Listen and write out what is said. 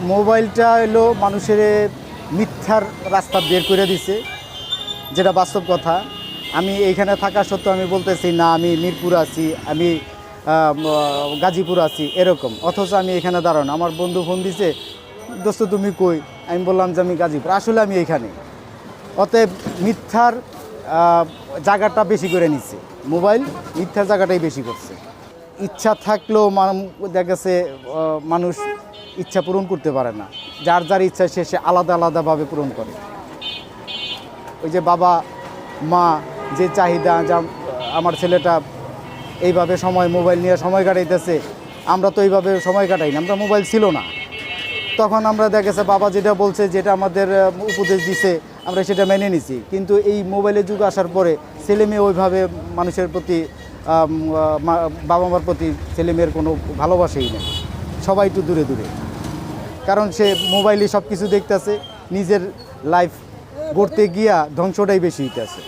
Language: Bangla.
মোবাইলটা হলো মানুষের মিথ্যার রাস্তা বের করে দিছে, যেটা বাস্তব কথা। আমি এইখানে থাকা সত্ত্বেও আমি বলতেছি, না, আমি মিরপুর আছি, আমি গাজীপুর আছি, এরকম। অথচ আমি এখানে দাঁড়ানো। আমার বন্ধু ফোন দিছে, দোস্ত, তুমি কই? আমি বললাম যে, আমি গাজীপুর। আসলে আমি এখানে। অতএব মিথ্যার জায়গাটা বেশি করে নিচ্ছে মোবাইল মিথ্যার জায়গাটাই বেশি করছে। ইচ্ছা থাকলেও দেখা গেছে মানুষ ইচ্ছা পূরণ করতে পারে না। যার যার ইচ্ছা সে সে আলাদা আলাদাভাবে পূরণ করে। ওই যে বাবা, মা যে চাহিদা, যা আমার ছেলেটা এইভাবে সময় মোবাইল নিয়ে সময় কাটাইতেছে, আমরা তো এইভাবে সময় কাটাই না, আমরা মোবাইল ছিল না। তখন আমরা দেখা গেছে, বাবা যেটা বলছে, যেটা আমাদের উপদেশ দিছে, আমরা সেটা মেনে নিছি। কিন্তু এই মোবাইলের যুগ আসার পরে ছেলে মেয়ে ওইভাবে মানুষের প্রতি বাবা মার প্রতি ছেলে মেয়ের কোনো ভালোবাসাই নেই। সবাই একটু দূরে দূরে। কারণ সে মোবাইলে সব কিছু দেখতেছে নিজের লাইফ গড়তে গিয়া ধ্বংসটাই বেশি হইতেছে।